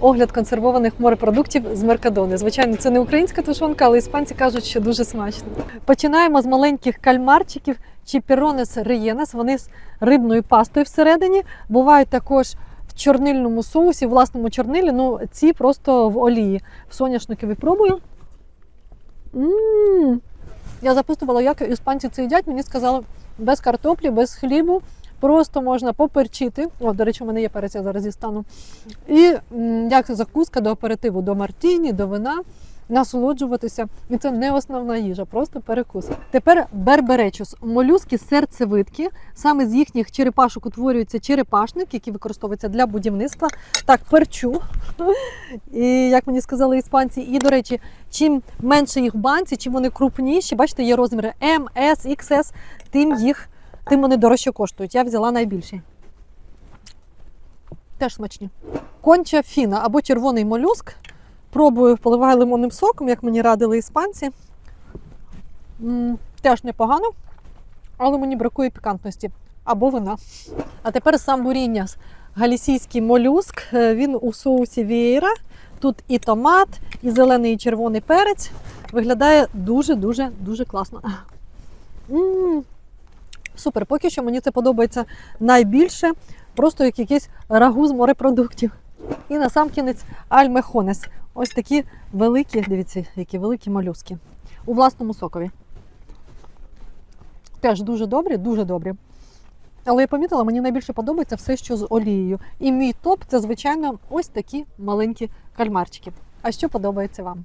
огляд консервованих морепродуктів з Меркадони. Звичайно, це не українська тушонка, але іспанці кажуть, що дуже смачно. Починаємо з маленьких кальмарчиків чи піронес реєнес. Вони з рибною пастою всередині. Бувають також в чорнильному соусі, в власному чорнилі. Ну, ці просто в олії. В соняшникові пробую. М, Я запитувала, як іспанці це їдять. Мені сказали, без картоплі, без хлібу. Просто можна поперчити. О, до речі, у мене є перець, я зараз дістану. І як закуска до аперитиву, до мартіні, до вина, насолоджуватися. І це не основна їжа, просто перекус. Тепер берберечус. Молюски серцевидки. Саме з їхніх черепашок утворюється черепашник, який використовується для будівництва. Так, перчу. І як мені сказали іспанці, і до речі, чим менше їх в банці, чим вони крупніші, бачите, є розміри М, С, XS, тим їх, тим вони дорожче коштують. Я взяла найбільші. Теж смачні. Конча фіна або червоний молюск. Пробую, поливаю лимонним соком, як мені радили іспанці. М, Теж непогано, але мені бракує пікантності або вина. А тепер сам буріння. Галісійський молюск. Е, Він у соусі вієра. Тут і томат, і зелений і червоний перець. Виглядає дуже-дуже дуже класно. м Супер, поки що мені це подобається найбільше, просто як якийсь рагу з морепродуктів. І на сам кінець альмехонес. Ось такі великі, дивіться, які великі молюски у власному сокові. Теж дуже добрі, дуже добрі. Але я помітила, мені найбільше подобається все, що з олією. І мій топ це, звичайно, ось такі маленькі кальмарчики. А що подобається вам?